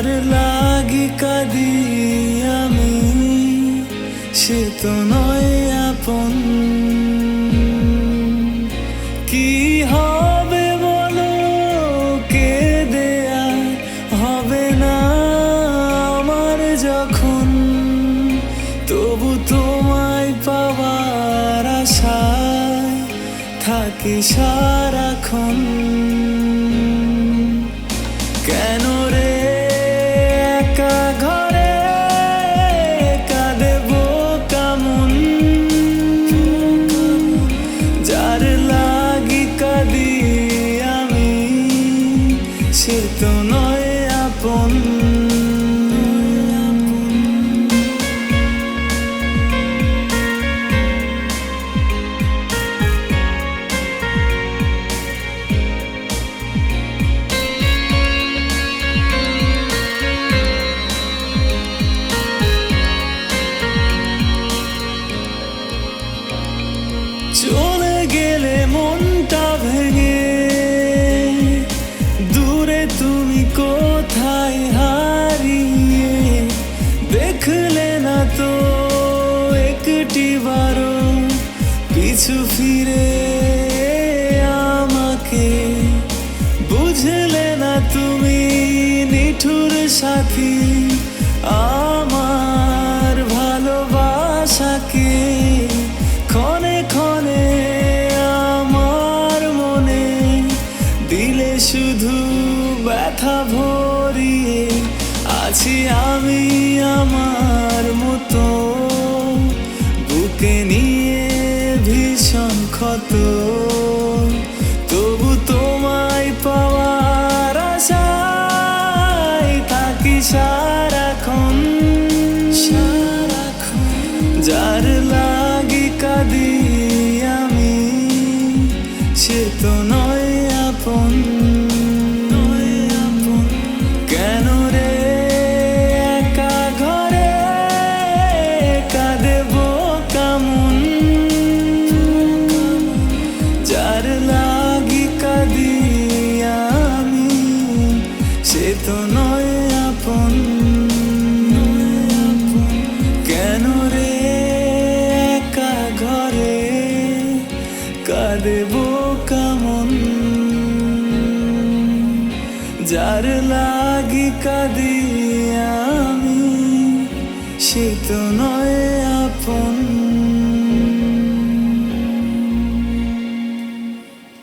যার লাগি কাঁদি আমি সে তো নয় আপন কি হবে বলো কে দেয়া হবে না আমার যখন তবু তোমায় পাওয়ার আশায় থাকি সারাক্ষণ সে তো নয় আপন চলে তো একটি বারো পিছু ফিরে আমাকে। বুঝলে না তুমি, নিঠুর সাথী, আমার ভালোবাসাকে। ক্ষণে ক্ষণে আমার মনে দিলে শুধু ব্যথা ভরিয়ে আছি আমি আমার। মতো বুকে নিয়ে ভীষণ ক্ষত। তবু তোমায় পাওয়ার আশায় থাকি সারাক্ষণ। যার লাগি কাঁদি আমি, সে তো নয় আপন। নয় আপন কেন রে একা ঘরে কাঁদেব কেমন? যার লাগি কাঁদি আমি, সে তো নয় আপন।